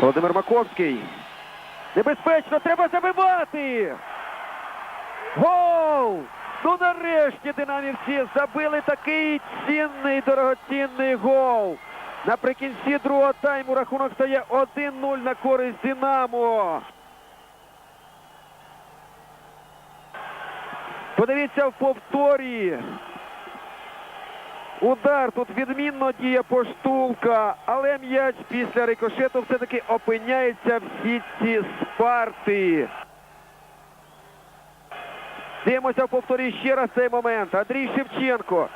Володимир Маковський. Небезпечно, треба забивати. Гол! Ну нарешті динамівці забили такий цінний, дорогоцінний гол. Наприкінці другого тайму рахунок стає 1-0 на користь Динамо. Подивіться в повторі. Удар тут відмінно діє поштулка, але м'яч після рикошету все-таки опиняється в сітці Спарти. Дивимося в повторі ще раз цей момент. Андрій Шевченко.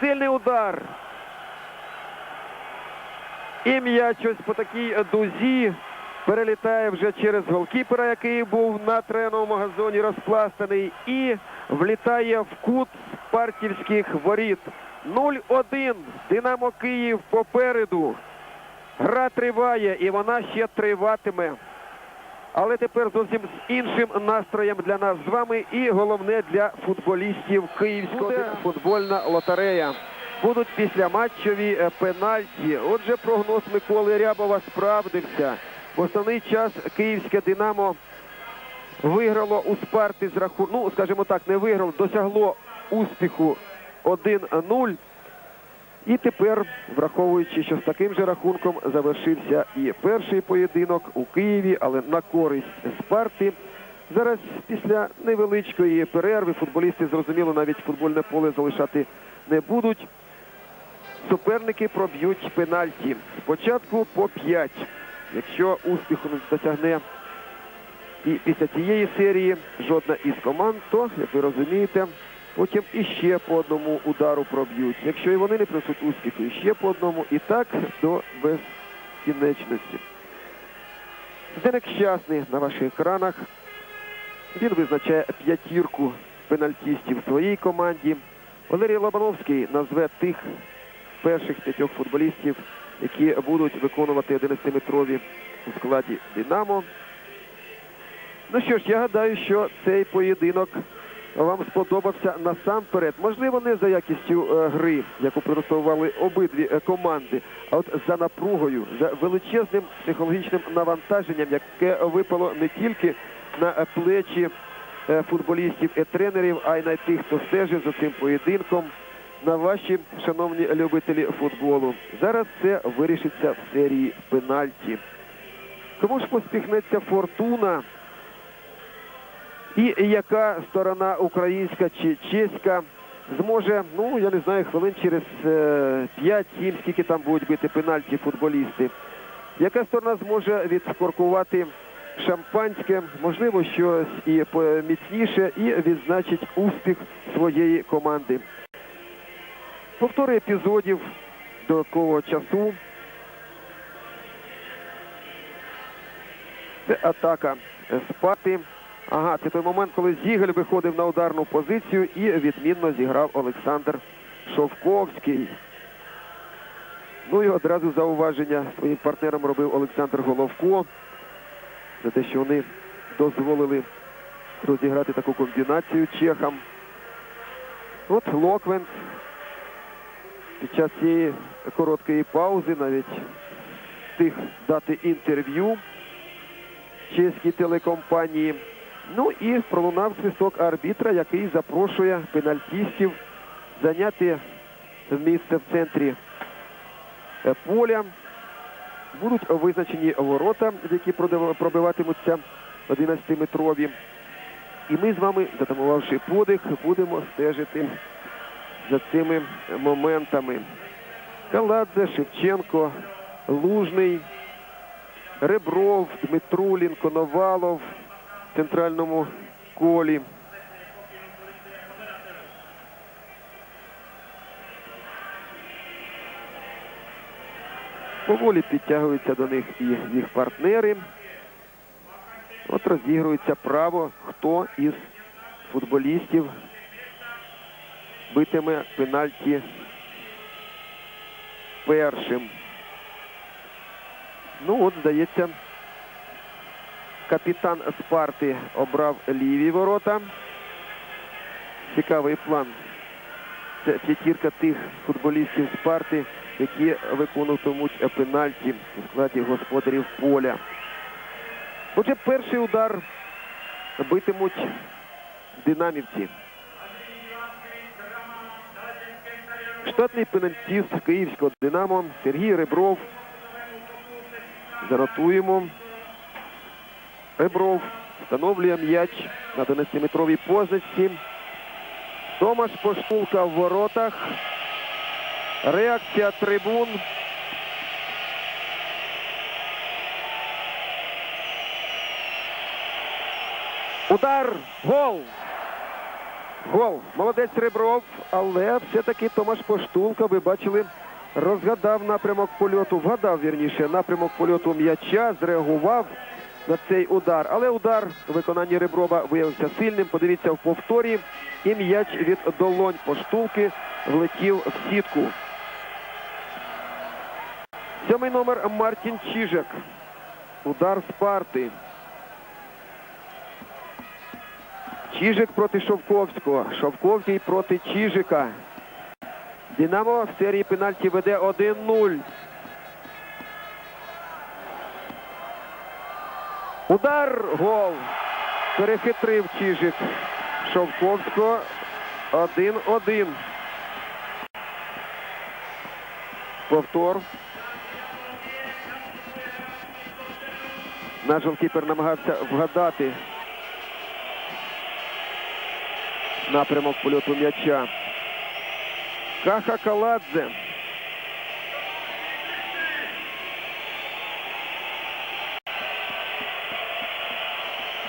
Сильний удар. І м'яч ось по такій дузі перелітає вже через голкіпера, який був на треновому газоні розпластаний, і влітає в кут спартівських воріт. 0-1. Динамо Київ попереду. Гра триває і вона ще триватиме. Але тепер зовсім з іншим настроєм для нас з вами і головне для футболістів Київського футбольна лотерея. Будуть післяматчеві е, пенальті. Отже, прогноз Миколи Рябова справдився. В основний час київське Динамо виграло у Спарти з рахунку, ну, скажімо так, не виграло, досягло успіху 1-0. І тепер, враховуючи, що з таким же рахунком завершився і перший поєдинок у Києві, але на користь Спарти. Зараз після невеличкої перерви футболісти зрозуміло навіть футбольне поле залишати не будуть. Суперники проб'ють пенальті. Спочатку по 5. Якщо успіху не досягне і після цієї серії жодна із команд, то, як ви розумієте, потім іще по одному удару проб'ють. Якщо і вони не принесуть успіху, іще по одному, і так до безкінечності. Зdenek щасний на ваших екранах. Він визначає п'ятірку пенальтістів в своїй команді. Валерій Лобановський назве тих перших п'ятьох футболістів, які будуть виконувати 11-метрові у складі Динамо. Ну що ж, я гадаю, що цей поєдинок вам сподобався насамперед. Можливо, не за якістю е, гри, яку продемонстрували обидві е, команди, а от за напругою, за величезним психологічним навантаженням, яке випало не тільки на е, плечі футболістів і тренерів, а й на тих, хто стежив за цим поєдинком. На ваші, шановні любителі футболу. Зараз це вирішиться в серії пенальті. Кому ж поспіхнеться фортуна? І яка сторона українська чи чеська зможе, ну я не знаю, хвилин через е, 5-7, скільки там будуть бити пенальті футболісти. Яка сторона зможе відскоркувати шампанське, можливо, щось і міцніше, і відзначить успіх своєї команди. Повтори епізодів додаткового часу. Це атака Спати. Ага, це той момент, коли Зігель виходив на ударну позицію і відмінно зіграв Олександр Шовковський. Ну і одразу зауваження своїм партнерам робив Олександр Головко за те, що вони дозволили розіграти таку комбінацію чехам. От Локвенс під час цієї короткої паузи навіть встиг дати інтерв'ю чеській телекомпанії. Ну і пролунав свисток арбітра, який запрошує пенальтістів зайняти місце в центрі е, поля. Будуть визначені ворота, які пробиватимуться 11-метрові. І ми з вами, затамувавши подих, будемо стежити за цими моментами. Каладзе, Шевченко, Лужний, Ребров, Дмитрулін, Коновалов центральному колі. Поволі підтягуються до них і їх партнери. От розігрується право, хто із футболістів битиме пенальті першим. Ну от, здається, капітан Спарти обрав ліві ворота. Цікавий план. Це п'ятірка тих футболістів Спарти, які виконуватимуть пенальті у складі господарів поля. Отже, перший удар битимуть динамівці. Штатний пенальтіст київського Динамо Сергій Ребров. Занотуємо. Ребров встановлює м'яч на 12-метровій позиції. Томаш Поштулка в воротах. Реакція трибун. Удар! Гол! Гол! Молодець Ребров, але все-таки Томаш Поштулка, ви бачили, розгадав напрямок польоту, вгадав вірніше напрямок польоту м'яча, зреагував на цей удар. Але удар у виконанні Реброва виявився сильним. Подивіться в повторі. І м'яч від долонь Поштулки влетів в сітку. Сьомий номер Мартін Чижик. Удар Спарти. Чижик проти Шовковського. Шовковський проти Чижика. Динамо в серії пенальті веде 1-0. Удар гол. Перехитрив Чижик. Шовковського 1-1. Повтор. Наш голкіпер намагався вгадати напрямок польоту м'яча. Каха Каладзе.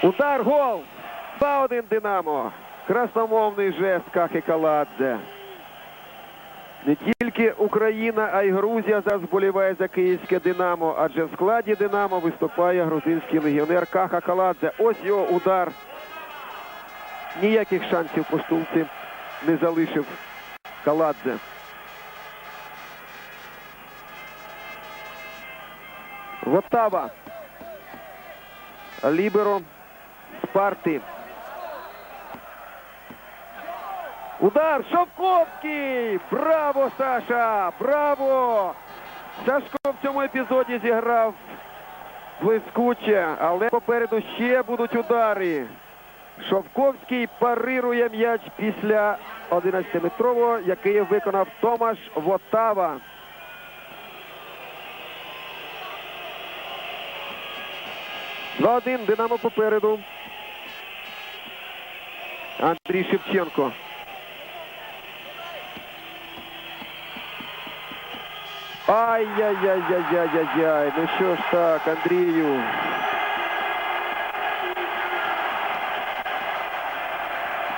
Удар гол. 2-1 Динамо. Красномовний жест Кахи Каладзе. Не тільки Україна, а й Грузія зараз вболіває за київське Динамо, адже в складі Динамо виступає грузинський легіонер Каха Каладзе. Ось його удар. Ніяких шансів по штулці не залишив Каладзе. Вотава. Ліберо. Спарти. Удар Шовковський! Браво, Саша! Браво! Сашко в цьому епізоді зіграв блискуче, але попереду ще будуть удари. Шовковський парирує м'яч після 11-метрового, який виконав Томаш Вотава. Два один Динамо попереду. Андрій Шевченко. Ай-яй-яй-яй-яй-яй-яй. Ну що ж так, Андрію.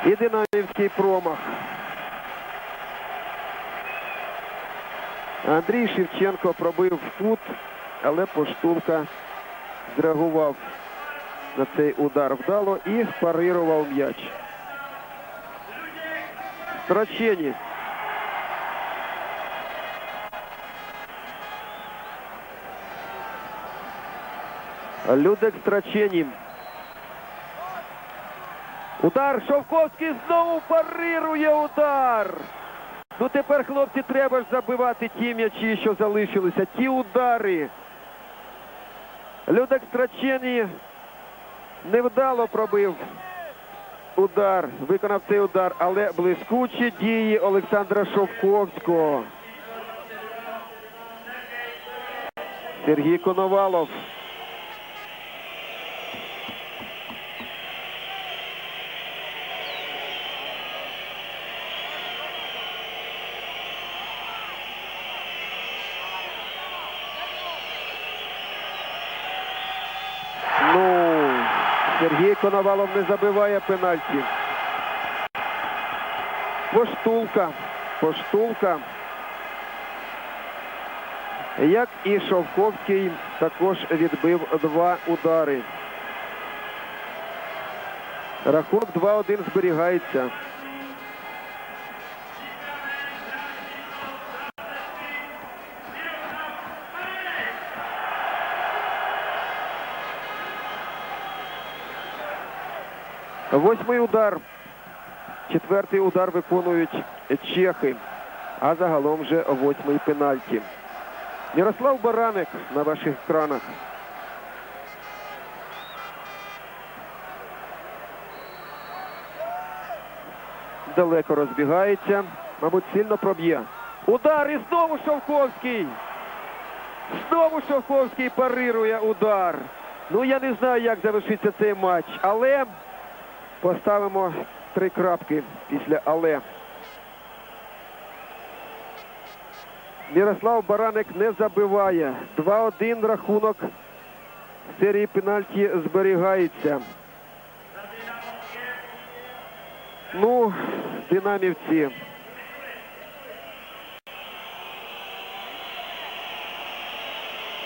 І динамівський промах. Андрій Шевченко пробив кут, але поштулка зреагував на цей удар вдало і парирував м'яч. Страчені. Людек Страчені. Удар Шовковський знову парирує удар. Ну тепер, хлопці, треба ж забивати ті м'ячі, що залишилися. Ті удари. Людек Страчені невдало пробив удар, виконав цей удар, але блискучі дії Олександра Шовковського. Сергій Коновалов. Ну, Сергій Коновалов не забиває пенальті. Поштулка. Поштулка. Як і Шовковський також відбив два удари. Рахунок 2-1 зберігається. Восьмий удар. Четвертий удар виконують чехи. а загалом вже восьмий пенальті. Ярослав Бараник на ваших екранах. Далеко розбігається, мабуть, сильно проб'є. Удар і знову Шовковський. Знову Шовковський парирує удар. Ну я не знаю, як завершиться цей матч, але поставимо три крапки після але. Мірослав Бараник не забиває. 2-1 рахунок серії пенальті зберігається. Ну, динамівці.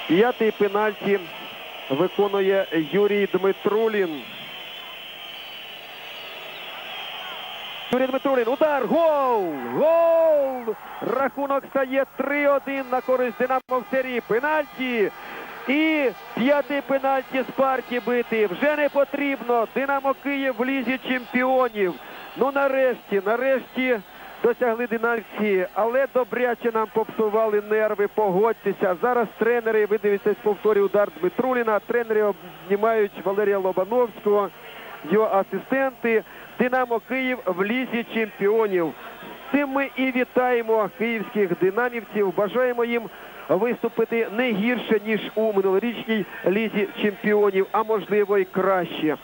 П'ятий пенальті виконує Юрій Дмитрулін. Юрій Дмитрулін, удар, гол! Гол! Рахунок стає 3-1 на користь Динамо в серії пенальті. І п'ятий пенальті з партії бити. Вже не потрібно. Динамо Київ в лізі чемпіонів. Ну нарешті, нарешті досягли динамівці, але добряче нам попсували нерви, погодьтеся. Зараз тренери, ви дивитесь повторі удар Дмитруліна, тренери обнімають Валерія Лобановського, його асистенти. Динамо Київ в лізі чемпіонів. З цим ми і вітаємо київських динамівців. Бажаємо їм виступити не гірше, ніж у минулорічній лізі чемпіонів, а можливо і краще.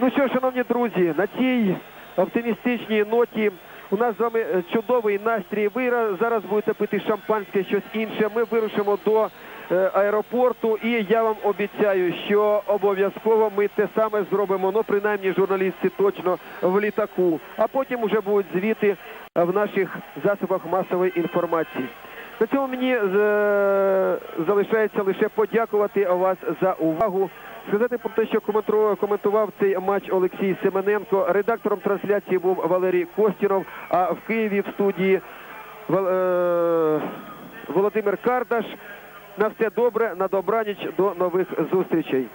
Ну що, шановні друзі, на цій оптимістичній ноті у нас з вами е, чудовий настрій. Ви зараз будете пити шампанське, щось інше. Ми вирушимо до аеропорту, і я вам обіцяю, що обов'язково ми те саме зробимо. Ну, принаймні, журналісти точно в літаку, а потім вже будуть звіти е, в наших засобах масової інформації. На цьому мені е, залишається лише подякувати вас за увагу. Сказати про те, що коментував цей матч Олексій Семененко. Редактором трансляції був Валерій Костінов, а в Києві в студії е, Володимир Кардаш. На все добре, на добраніч, до нових зустрічей.